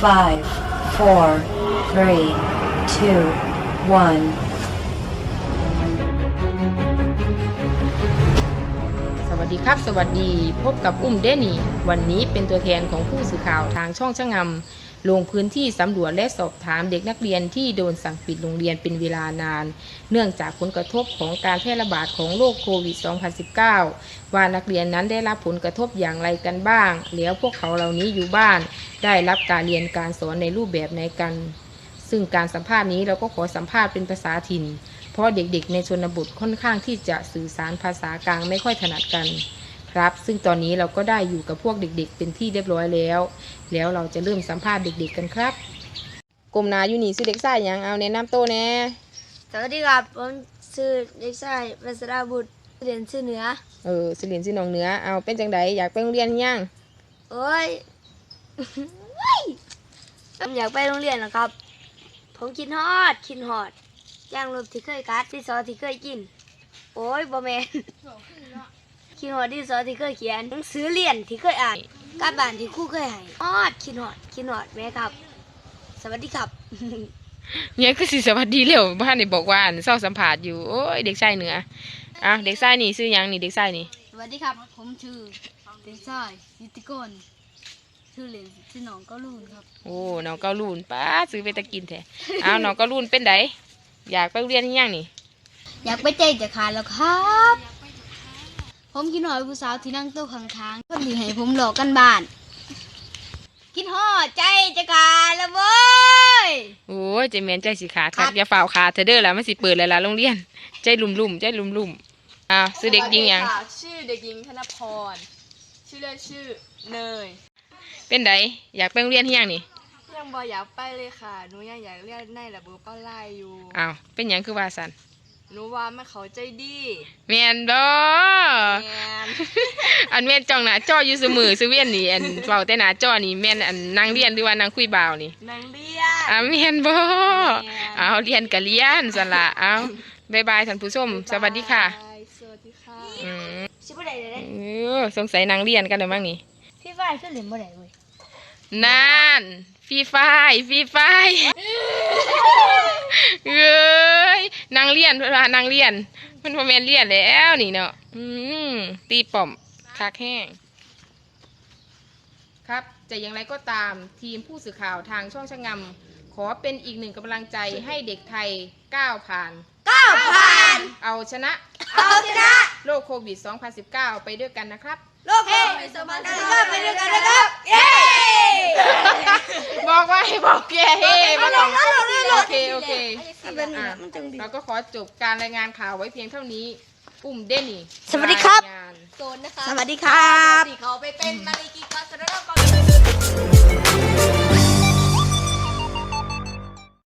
Five, four, three, two, one. สวัสดีครับ สวัสดี พบกับอุ้มเดนี่ วันนี้เป็นตัวแทนของผู้สื่อข่าวทางช่องช่างงำ ลงพื้นที่สำรวจและสอบถามเด็กนักเรียนที่โดนสั่งปิดโรงเรียนเป็นเวลานาน เนื่องจากผลกระทบของการแพร่ระบาดของโรคโควิด 2019 ว่านักเรียนนั้นได้รับผลกระทบอย่างไรกันบ้าง แล้วพวกเขาเหล่านี้อยู่บ้าน ได้รับการเรียนการสอนในรูปแบบไหนกัน ซึ่งการสัมภาษณ์นี้เราก็ขอสัมภาษณ์เป็นภาษาถิ่น เพราะเด็กๆ ในชนบทค่อนข้างที่จะสื่อสารภาษากลางไม่ค่อยถนัดกัน ครับ ซึ่งตอนนี้เราก็ได้อยู่กับพวกเด็กๆ เป็นที่เรียบร้อยแล้ว แล้วเราจะเริ่มสัมภาษณ์เด็กๆกันครับกลมนาอยู่นี่ชื่อเด็กชายหยังเอาแนะนำตัวแหน่สวัสดีครับผมชื่อเด็กชายวัสราบุตรเรียนชื่อเหนือเออสิเรียนชื่อน้องเหนือเอาเป็นจังไดอยากไปโรงเรียนหรือยังโอ้ยเฮ้ยผมอยากไปโรงเรียนนะครับ ผมคิดฮอดคิดฮอดย่างรถที่เคยกัดที่ซอที่เคยกิน โอ้ยบอแมน คิดฮอดที่ซอที่เคยเขียนหนังสือเรียนที่เคยอ่านการบ้านที่ครูเคยให้ฮอดคิดฮอดคิดฮอดแม่ครับ สวัสดีครับ เนี่ยคือสิสวัสดีเร็วบ้านนี่บอกว่าอันเศร้าสัมผัสอยู่โอ้ยเด็กชายเหนือเอาเด็กชายนี่ชื่อหยังนี่เด็กชายนี่สวัสดีครับ ผมชื่อเด็กชายนิติกรชื่อเล่นชื่อน้องก็ลูนครับ โอ้น้องเกาลูนป้าซื้อไปตะกินแท้เอาน้องเกาลูนเป็นไดอยากไปโรงเรียนหรือยังนี่ อยากไปเจจะขาดแล้วครับ ผมกินหอยผู้สาวที่นั่งโต๊ะข้างๆคนที่ให้ผมหลอกกันบ้าน กินหอดใจจะขาดแล้วเว้ย โอ้ยใจแมนใจสิขาดครับอย่าฝ่าวขาดเธอเด้อแล้วมันสิเปิดแล้วล่ะโรงเรียน ใจลุ่มๆใจลุ่มๆอ้าวซื้อเด็กหญิงหยังสวัสดีค่ะชื่อเด็กหญิงธนพร ชื่อเล่นชื่อเนยเป็นไดอยากไปโรงเรียนหรือยังนี่ยังบออยากไปเลยค่ะหนูยังอยากเรียนในระบบป้าไล่อยู่ อ้าวเป็นหยังคือว่าสัน หนูว่ามันเขาใจดีแมนบ่แมนอันแม่นจ้องหน้าจออยู่เสมอซื้อเวียนนี่อันเฝ้าแต่หน้าจอนี่แม่นอันนางเรียนหรือว่านางคุยบ่าวนี่นางเรียนอ่าแม่นบ่แม่นเอาเรียนก็เรียนสั่นละเอาบ๊ายบายท่านผู้ชมสวัสดีค่ะบายสวัสดีค่ะอืมชิบุได้เลยนะเออสงสัยนางเรียนกันแล้วมั้งนี่พี่ฝ้ายขึ้นเหรียญบ่ได้เว้ยนั่นฟรีไฟร์ฟรีไฟร์เอ้ยนางเรียนเวลานางเรียน มันพอแมนเรียนแล้วนี่เนาะอืมตีป่อมคักแห้ง ครับจะอย่างไรก็ตามทีมผู้สื่อข่าวทางช่องชะงำขอเป็นอีกหนึ่งกำลังใจให้เด็กไทยก้าวผ่าน ก้าวผ่าน เอาชนะ เอาชนะโรคโควิด 2019 ไปด้วยกันนะครับ โลกโควิดสองพันสิบเก้าไปด้วยกันนะครับ เย้ บอกว่าให้บอกแกเฮ้มาลองโอเคโอเคเป็นอะเราก็ขอจบการรายงานข่าวไว้เพียงเท่านี้ อุ้มเดนนี่สวัสดีครับ โซนนะคะสวัสดีครับสีเขาไปเป็น